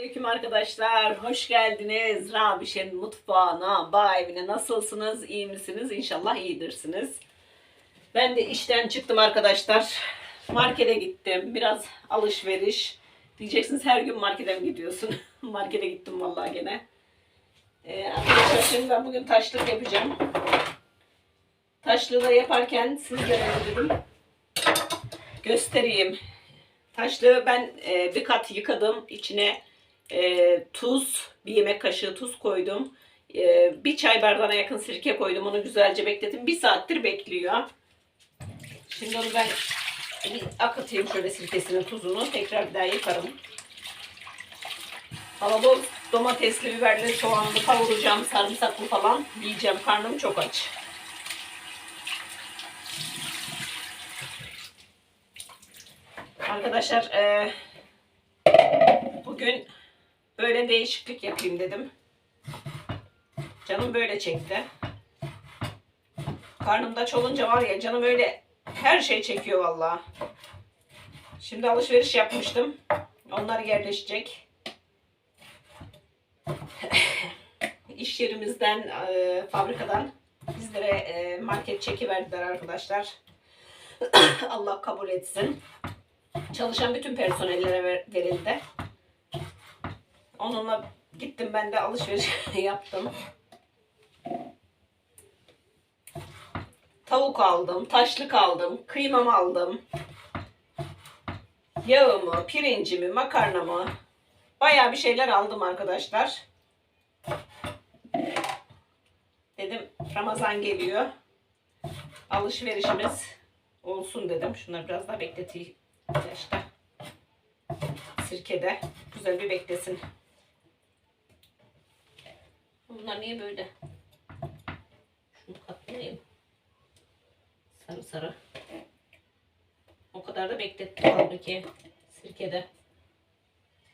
Selamünaleyküm arkadaşlar. Hoş geldiniz. Rabişe'nin mutfağına, bağ evine. Nasılsınız? İyi misiniz? İnşallah iyidirsiniz. Ben de işten çıktım arkadaşlar. Markete gittim. Biraz alışveriş. Diyeceksiniz her gün markete mi gidiyorsun? Markete gittim vallahi gene. Ee, arkadaşlar şimdi ben bugün taşlık yapacağım. Taşlığı da yaparken de dedim göstereyim. Taşlığı ben e, bir kat yıkadım. İçine e, tuz, bir yemek kaşığı tuz koydum. E, bir çay bardağına yakın sirke koydum. Onu güzelce bekledim. Bir saattir bekliyor. Şimdi onu ben bir akıtayım şöyle sirkesinin tuzunu. Tekrar bir daha. Ama bol domatesli, biberli, soğanlı kavuracağım, sarımsaklı falan yiyeceğim. Karnım çok aç. Arkadaşlar eee, bugün böyle değişiklik yapayım dedim. Canım böyle çekti. Karnımda çolunca var ya canım öyle her şey çekiyor vallahi. Şimdi alışveriş yapmıştım. Onlar yerleşecek. İş yerimizden, eee, fabrikadan bizlere eee, market çeki verdiler arkadaşlar. Allah kabul etsin. Çalışan bütün personellere ver- verildi. Onunla gittim ben de alışveriş yaptım. Tavuk aldım, taşlık aldım, kıymam aldım. Yağımı, pirincimi, makarnamı bayağı bir şeyler aldım arkadaşlar. Dedim Ramazan geliyor. Alışverişimiz olsun dedim. Şunları biraz daha bekleteyim. İşte sirkede güzel bir beklesin. Bunlar niye böyle? Şunu katlayayım. Sarı sarı. O kadar da beklettim halbuki sirkede.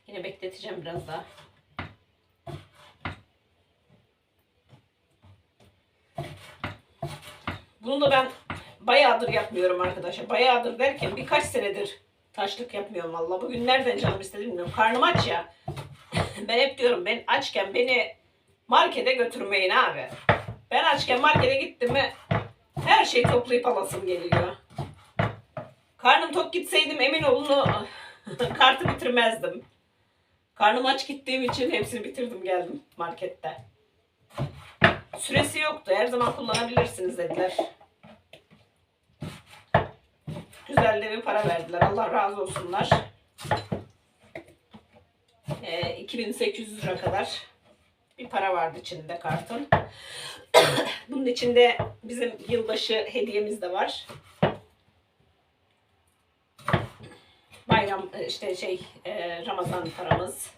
Yine bekleteceğim biraz daha. Bunu da ben bayağıdır yapmıyorum arkadaşlar. Bayağıdır derken birkaç senedir taşlık yapmıyorum valla. Bugün nereden canım istedi bilmiyorum. Karnım aç ya. ben hep diyorum ben açken beni markete götürmeyin abi. Ben açken markete gittim mi her şeyi toplayıp alasım geliyor. Karnım tok gitseydim emin olun kartı bitirmezdim. Karnım aç gittiğim için hepsini bitirdim geldim markette. Süresi yoktu. Her zaman kullanabilirsiniz dediler. Güzel de bir para verdiler. Allah razı olsunlar. Ee, 2800 lira kadar bir para vardı içinde kartın. Bunun içinde bizim yılbaşı hediyemiz de var. Bayram işte şey e, Ramazan paramız.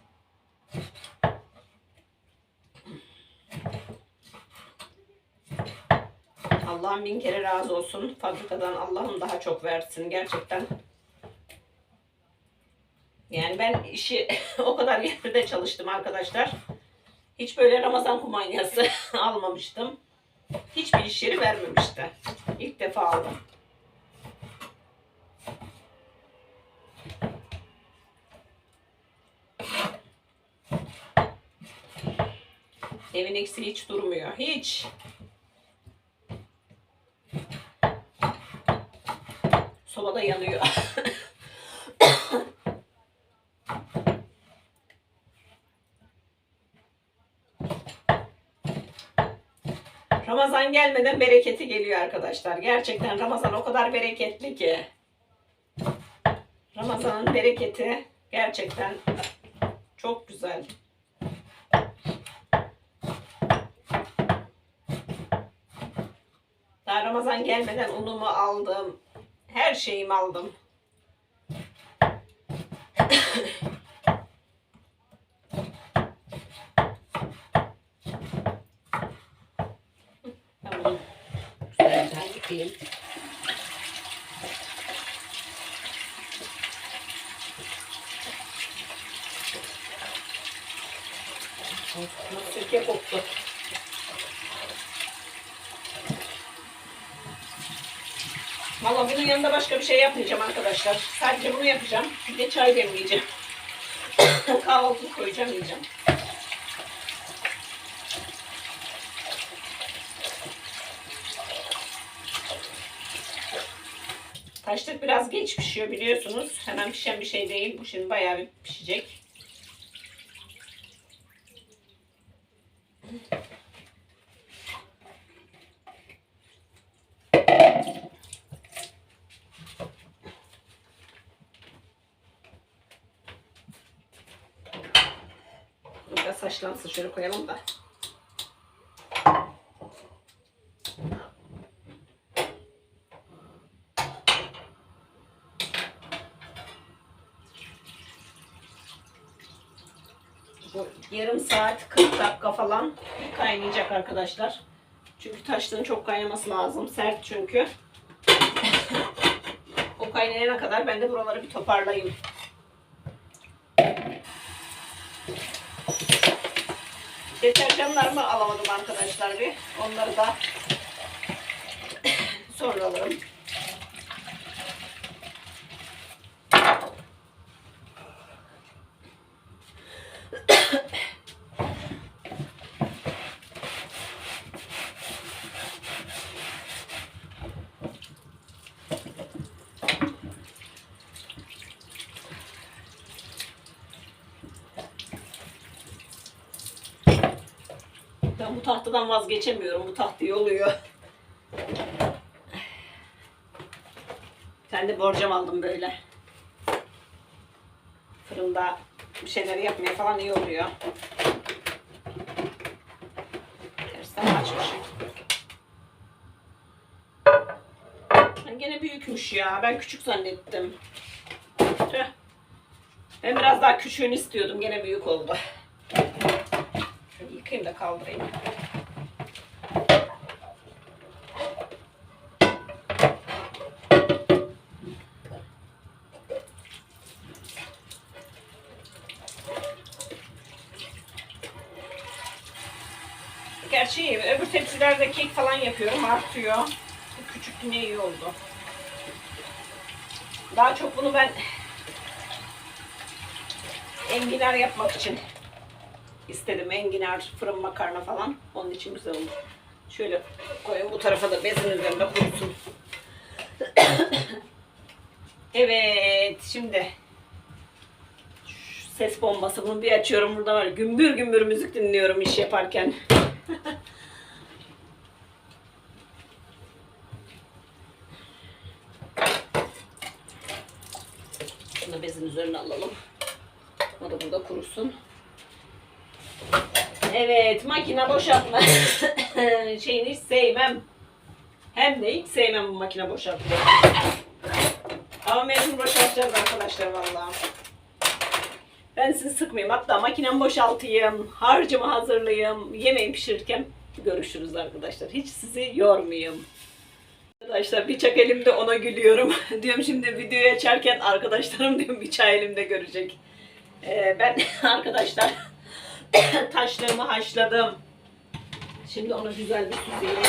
Allah'ım bin kere razı olsun. Fabrikadan Allah'ım daha çok versin gerçekten. Yani ben işi o kadar yerde çalıştım arkadaşlar. Hiç böyle Ramazan kumanyası almamıştım. Hiçbir iş yeri vermemişti. İlk defa aldım. Evin eksiği hiç durmuyor. Hiç. Sobada yanıyor. Ramazan gelmeden bereketi geliyor arkadaşlar. Gerçekten Ramazan o kadar bereketli ki. Ramazan'ın bereketi gerçekten çok güzel. Daha Ramazan gelmeden unumu aldım. Her şeyimi aldım. Ben bunu Of, Sirke koktu. Valla bunun yanında başka bir şey yapmayacağım arkadaşlar. Sadece bunu yapacağım. Bir de çay demleyeceğim. kahvaltılık koyacağım yiyeceğim. Taşlık biraz geç pişiyor biliyorsunuz. Hemen pişen bir şey değil. Bu şimdi bayağı bir pişecek. Biraz saçlansın şöyle koyalım da. Bu yarım saat 40 dakika falan kaynayacak arkadaşlar. Çünkü taşlığın çok kaynaması lazım. Sert çünkü. o kaynayana kadar ben de buraları bir toparlayayım. Deterjanlarımı alamadım arkadaşlar bir. Onları da sonra alırım. Tahtadan vazgeçemiyorum. Bu tahtayı oluyor. Bir tane de borcam aldım böyle. Fırında bir şeyler yapmaya falan iyi oluyor. Tersten açmışım. Ben gene büyükmüş ya. Ben küçük zannettim. Ben biraz daha küçüğünü istiyordum. Gene büyük oldu. Şöyle yıkayayım da kaldırayım. Gerçi öbür tepsilerde kek falan yapıyorum artıyor. Bu küçük yine iyi oldu. Daha çok bunu ben enginar yapmak için istedim. Enginar, fırın makarna falan. Onun için güzel olur. Şöyle koyun bu tarafa da bezin üzerinde kurusun. evet şimdi ses bombası bunu bir açıyorum burada var. Gümbür gümbür müzik dinliyorum iş yaparken. Şunu bezin üzerine alalım. O da burada kurusun. Evet, makine boşaltma şeyini hiç sevmem. Hem de hiç sevmem bu makine boşaltma. Ama mecbur boşaltacağız arkadaşlar vallahi. Ben sizi sıkmayayım. Hatta makinem boşaltayım, harcımı hazırlayayım, yemeği pişirirken görüşürüz arkadaşlar. Hiç sizi yormayayım. Arkadaşlar bıçak elimde ona gülüyorum. diyorum şimdi videoyu açarken arkadaşlarım diyorum bıçağı elimde görecek. Ee, ben arkadaşlar taşlarımı haşladım. Şimdi onu güzel bir süzeyim.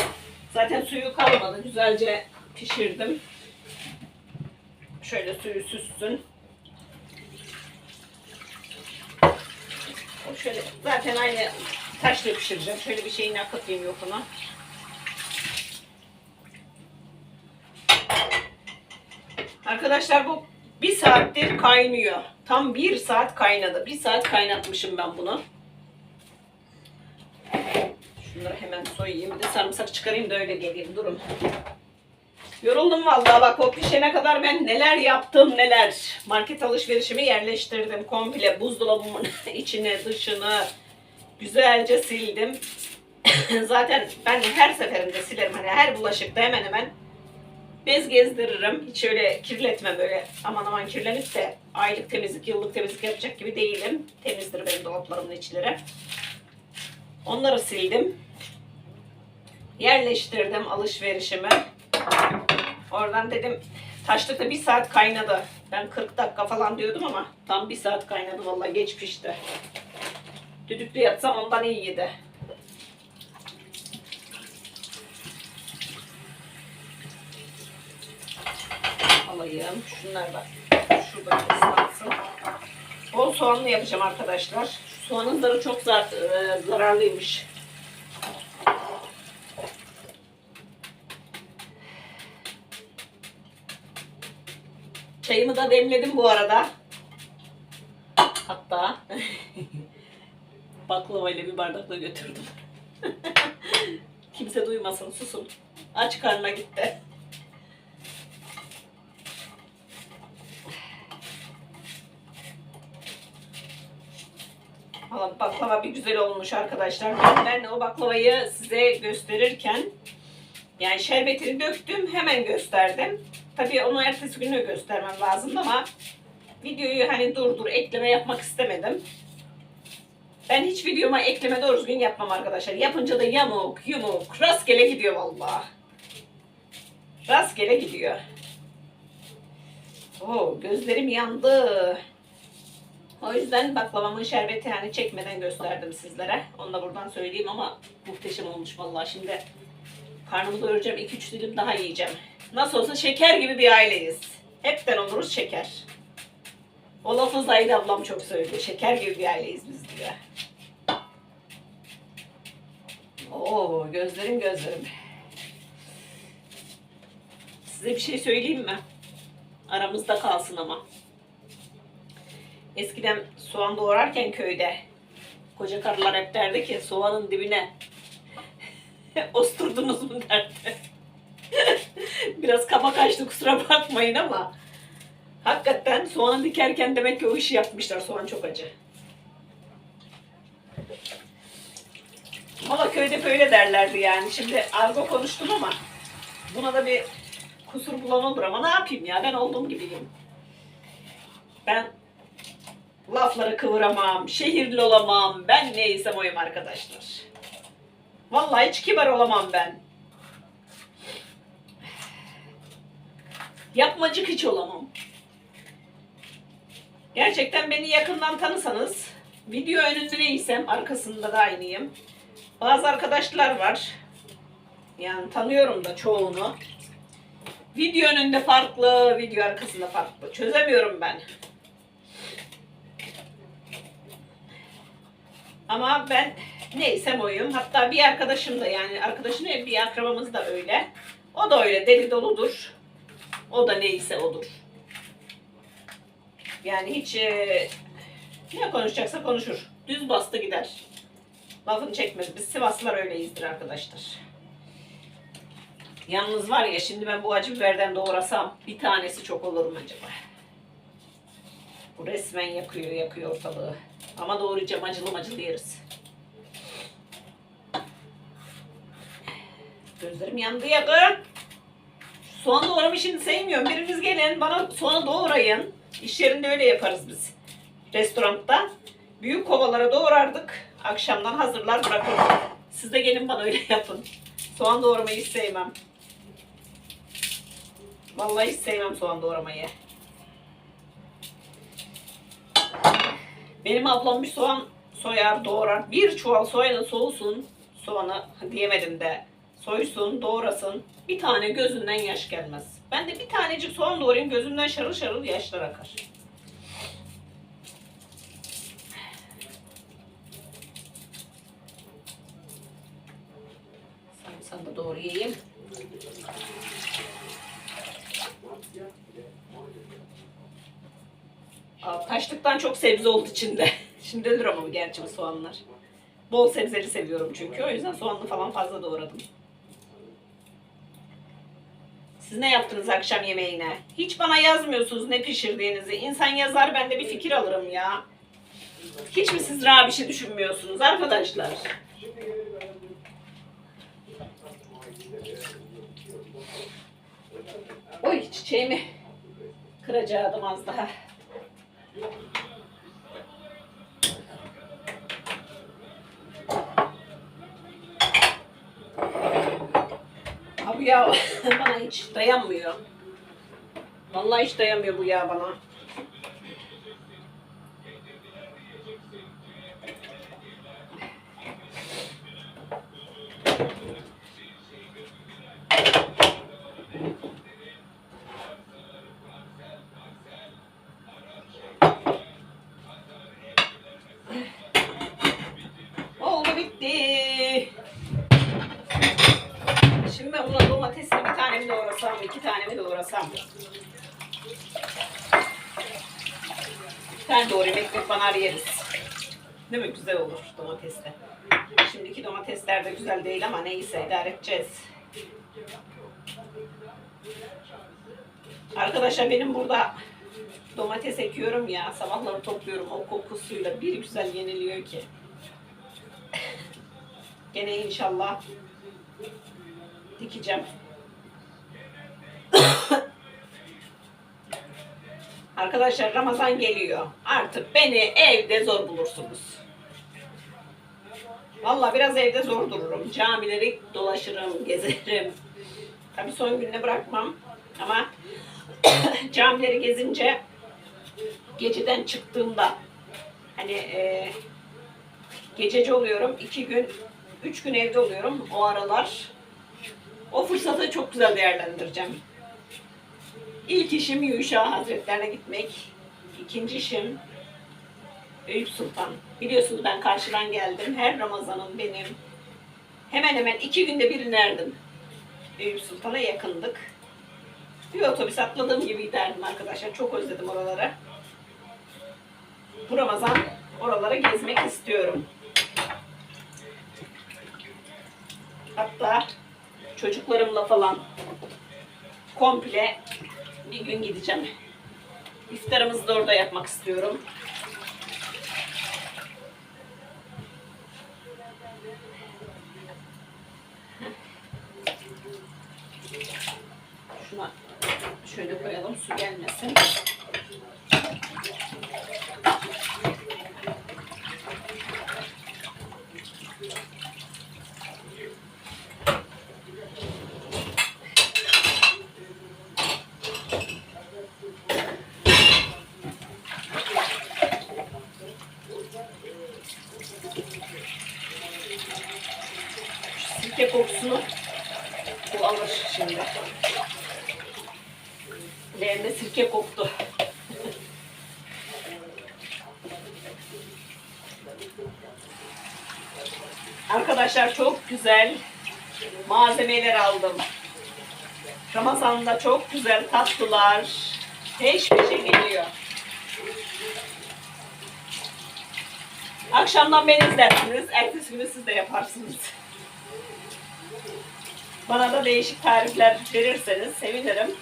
Zaten suyu kalmadı. Güzelce pişirdim. Şöyle suyu süssün. Şöyle zaten aynı taşla pişireceğim. Şöyle bir şeyini akıtayım yokuna. Arkadaşlar bu bir saattir kaynıyor. Tam bir saat kaynadı. Bir saat kaynatmışım ben bunu. Şunları hemen soyayım. Bir de sarımsak çıkarayım da öyle geleyim. Durun. Yoruldum vallahi bak o pişene kadar ben neler yaptım neler. Market alışverişimi yerleştirdim komple buzdolabımın içine dışını güzelce sildim. Zaten ben her seferinde silerim hani her bulaşıkta hemen hemen bez gezdiririm. Hiç öyle kirletmem böyle aman aman kirlenip de aylık temizlik yıllık temizlik yapacak gibi değilim. Temizdir benim dolaplarımın içleri. Onları sildim. Yerleştirdim alışverişimi. Oradan dedim taşlıkta bir saat kaynadı. Ben 40 dakika falan diyordum ama tam bir saat kaynadı vallahi geç pişti. Düdüklü yatsam ondan iyiydi. Alayım. Şunlar da şurada ıslansın. Bol soğanlı yapacağım arkadaşlar. Soğanın zarı çok zar- e, zararlıymış. Çayımı da demledim bu arada. Hatta baklava ile bir bardakla götürdüm. Kimse duymasın susun. Aç karnına gitti. Valla baklava bir güzel olmuş arkadaşlar. Ben o baklavayı size gösterirken yani şerbetini döktüm hemen gösterdim. Tabii onu ertesi günü göstermem lazım ama videoyu hani dur dur ekleme yapmak istemedim. Ben hiç videoma ekleme doğru düzgün yapmam arkadaşlar. Yapınca da yamuk yumuk rastgele gidiyor vallahi. Rastgele gidiyor. Oo, gözlerim yandı. O yüzden baklavamın şerbeti hani çekmeden gösterdim sizlere. Onu da buradan söyleyeyim ama muhteşem olmuş vallahi. Şimdi karnımı doyuracağım. 2-3 dilim daha yiyeceğim. Nasıl olsa şeker gibi bir aileyiz. Hepten oluruz şeker. O lafı Zahide ablam çok söylüyor. Şeker gibi bir aileyiz biz diyor. Oo gözlerim gözlerim. Size bir şey söyleyeyim mi? Aramızda kalsın ama. Eskiden soğan doğrarken köyde koca karılar hep derdi ki soğanın dibine osturdunuz mu derdi. Biraz kaba kaçtı kusura bakmayın ama hakikaten soğanı dikerken demek ki o işi yapmışlar. Soğan çok acı. Valla köyde böyle derlerdi yani. Şimdi argo konuştum ama buna da bir kusur bulan olur ama ne yapayım ya ben olduğum gibiyim. Ben lafları kıvıramam, şehirli olamam, ben neysem oyum arkadaşlar. Vallahi hiç kibar olamam ben. Yapmacık hiç olamam. Gerçekten beni yakından tanısanız, video önünde neysem arkasında da aynıyım. Bazı arkadaşlar var. Yani tanıyorum da çoğunu. Video önünde farklı, video arkasında farklı. Çözemiyorum ben. Ama ben neysem oyum. Hatta bir arkadaşım da yani arkadaşım değil, bir akrabamız da öyle. O da öyle deli doludur. O da neyse odur. Yani hiç e, ne konuşacaksa konuşur. Düz bastı gider. Lafını çekmez. Biz Sivaslılar öyleyizdir arkadaşlar. Yalnız var ya şimdi ben bu acı biberden doğrasam bir tanesi çok olur mu acaba? Bu resmen yakıyor yakıyor ortalığı. Ama doğrayacağım acılı acılı yeriz. Gözlerim yandı yakın. Soğan doğramı şimdi sevmiyorum. Biriniz gelin bana soğanı doğrayın. İş yerinde öyle yaparız biz. Restoranda. Büyük kovalara doğrardık. Akşamdan hazırlar bırakırdık. Siz de gelin bana öyle yapın. Soğan doğramayı hiç sevmem. Vallahi hiç sevmem soğan doğramayı. Benim ablam bir soğan soyar, doğrar. Bir çuval soğanı soğusun. Soğanı diyemedim de. Soysun, doğrasın. Bir tane gözünden yaş gelmez. Ben de bir tanecik soğan doğrayayım gözümden şarıl şarıl yaşlar akar. Sarımsağı da doğrayayım. Aa, taşlıktan çok sebze oldu içinde. Şimdi ölür ama gerçi bu soğanlar. Bol sebzeli seviyorum çünkü. O yüzden soğanlı falan fazla doğradım. Siz ne yaptınız akşam yemeğine? Hiç bana yazmıyorsunuz ne pişirdiğinizi. İnsan yazar ben de bir fikir alırım ya. Hiç mi siz rahat bir şey düşünmüyorsunuz arkadaşlar? Oy çiçeğimi kıracaktım az daha. Abi ya bana hiç dayanmıyor. Vallahi hiç dayanmıyor bu yağ bana. Tane doğrayayım ekmek banar yeriz. Değil mi? Güzel olur domatesle. Şimdiki domatesler de güzel değil ama neyse idare edeceğiz. Arkadaşlar benim burada domates ekiyorum ya sabahları topluyorum o kokusuyla bir güzel yeniliyor ki. Gene inşallah dikeceğim. Arkadaşlar Ramazan geliyor. Artık beni evde zor bulursunuz. Vallahi biraz evde zor dururum. Camileri dolaşırım, gezerim. Tabii son gününe bırakmam. Ama camileri gezince geceden çıktığımda hani e, gececi oluyorum. iki gün, üç gün evde oluyorum. O aralar o fırsatı çok güzel değerlendireceğim. İlk işim Yuşa Hazretlerine gitmek. İkinci işim Eyüp Sultan. Biliyorsunuz ben karşıdan geldim. Her Ramazan'ın benim hemen hemen iki günde bir inerdim. Eyüp Sultan'a yakındık. Bir otobüs atladığım gibi giderdim arkadaşlar. Çok özledim oraları. Bu Ramazan oraları gezmek istiyorum. Hatta çocuklarımla falan komple bir gün gideceğim. İftarımızı da orada yapmak istiyorum. Şuna şöyle koyalım su gelmesin. Şu Sirke kokusunu bu alır şimdi. Leğende sirke koktu. Arkadaşlar çok güzel malzemeler aldım. Ramazan'da çok güzel tatlılar. Peş peşe geliyor. Akşamdan beni izlersiniz. Ertesi günü siz de yaparsınız. Bana da değişik tarifler verirseniz sevinirim.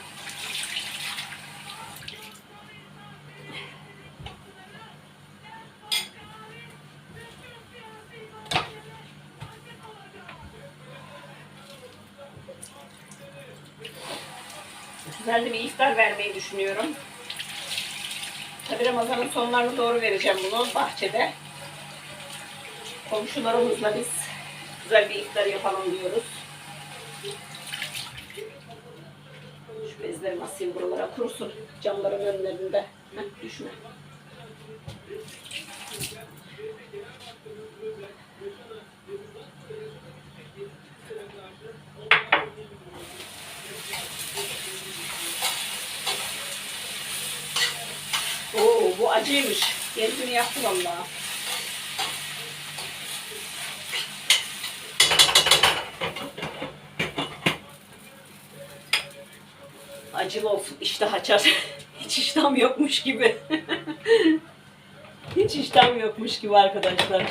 Güzel bir iftar vermeyi düşünüyorum. Tabi Ramazan'ın sonlarına doğru vereceğim bunu bahçede. Komşularımızla biz güzel bir iftar yapalım diyoruz. Şu bezleri asayım buralara kurusun. Camların önlerinde. Heh, düşme. Oo bu acıymış. Gezini yaptı vallahi. Acılı olsun iştah açar. Hiç iştahım yokmuş gibi. Hiç iştahım yokmuş gibi arkadaşlar.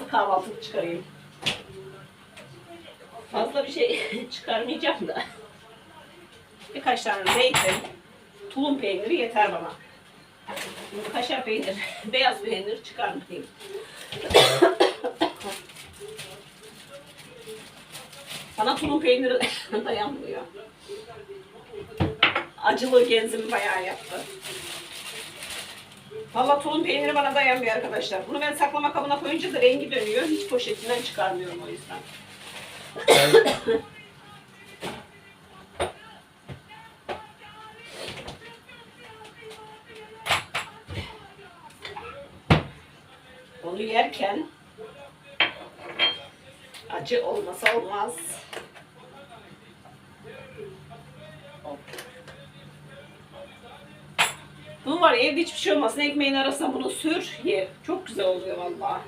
Biraz kahvaltılık çıkarayım. Fazla bir şey çıkarmayacağım da. Birkaç tane zeytin, tulum peyniri yeter bana. Şimdi kaşar peynir, beyaz peynir çıkarmayayım. Bana tulum peyniri dayanmıyor. Acılı genzimi bayağı yaptı. Valla tulum peyniri bana dayanmıyor arkadaşlar. Bunu ben saklama kabına koyunca da rengi dönüyor. Hiç poşetinden çıkarmıyorum o yüzden. Olmasın. Ekmeğin arasına bunu sür, ye. Çok güzel oluyor vallahi.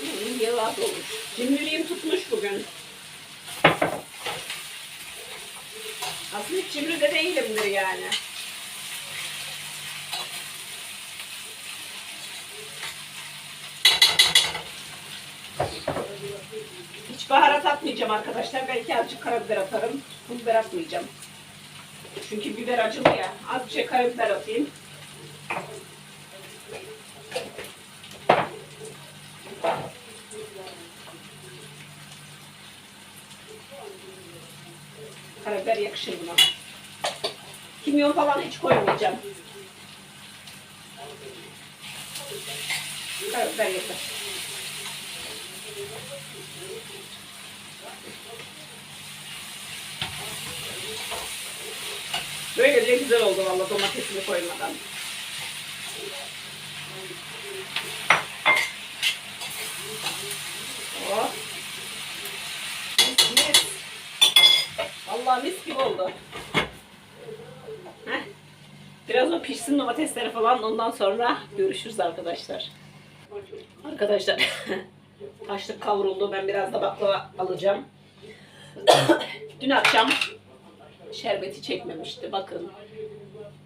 Hmm, Yağı az olmuş. Cimriliğim tutmuş bugün. Aslında hiç cimri de değilimdir yani. Hiç baharat atmayacağım arkadaşlar. Belki azıcık karabiber atarım. Pul biber atmayacağım. Çünkü biber acılı ya. Az bir şey karabiber atayım. Karabiber yakışır buna. Kimyon falan hiç koymayacağım. Karabiber yeter. Böyle de güzel oldu valla domatesini koymadan. Oh. Vallahi mis gibi oldu. Heh. Biraz o pişsin domatesleri falan ondan sonra görüşürüz arkadaşlar. Arkadaşlar taşlık kavruldu. Ben biraz da baklava alacağım. Dün akşam şerbeti çekmemişti. Bakın.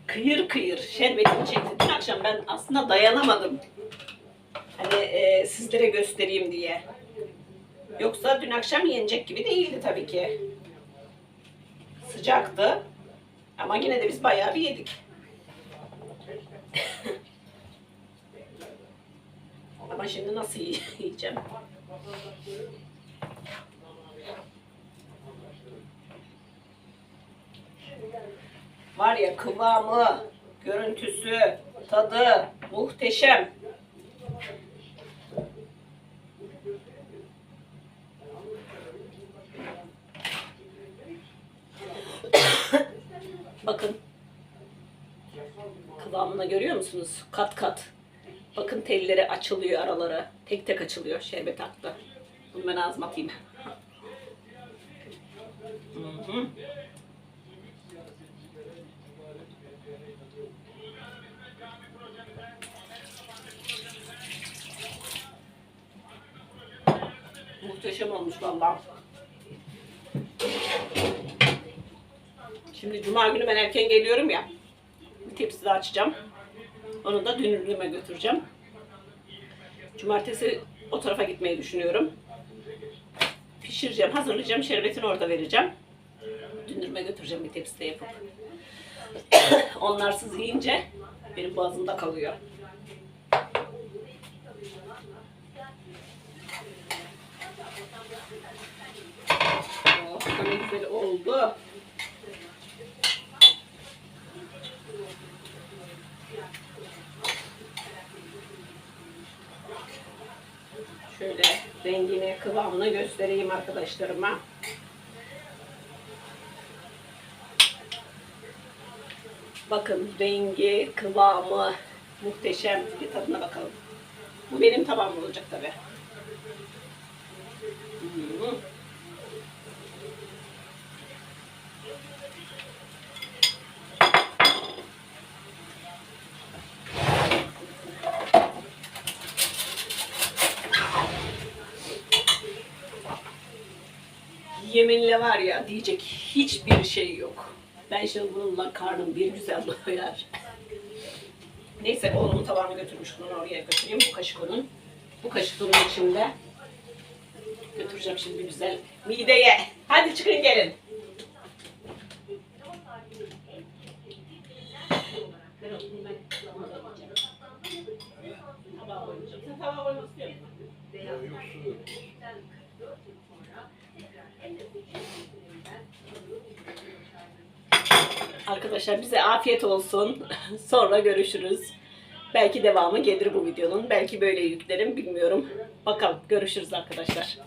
Kıyır kıyır şerbetini çekti. Dün akşam ben aslında dayanamadım. Hani e, sizlere göstereyim diye. Yoksa dün akşam yenecek gibi değildi tabii ki. Sıcaktı. Ama yine de biz bayağı bir yedik. Ama şimdi nasıl yiyeceğim? Var ya kıvamı, görüntüsü, tadı muhteşem. Bakın. Kıvamını görüyor musunuz? Kat kat. Bakın telleri açılıyor araları. Tek tek açılıyor. Şerbet aktı. Bunu ben ağzıma atayım. Hı hı. Muhteşem olmuş vallahi. Şimdi cuma günü ben erken geliyorum ya. Bir tepsi daha açacağım. Onu da dünürlüğüme götüreceğim. Cumartesi o tarafa gitmeyi düşünüyorum. Pişireceğim, hazırlayacağım, şerbetini orada vereceğim. Dünürüme götüreceğim bir tepside yapıp. Onlarsız yiyince benim boğazımda kalıyor. Oh, güzel oldu. Şöyle rengini, kıvamını göstereyim arkadaşlarıma. Bakın rengi, kıvamı muhteşem. Bir tadına bakalım. Bu benim tabağım olacak tabi. Yeminle var ya diyecek hiçbir şey yok. Ben şimdi bununla karnım bir güzel doyar. Neyse oğlumun tabağını götürmüş. Bunu oraya götüreyim. Bu kaşık onun. Bu kaşık onun içinde. Götüreceğim şimdi güzel mideye. Hadi çıkın gelin. Arkadaşlar bize afiyet olsun. Sonra görüşürüz. Belki devamı gelir bu videonun. Belki böyle yüklerim bilmiyorum. Bakalım görüşürüz arkadaşlar.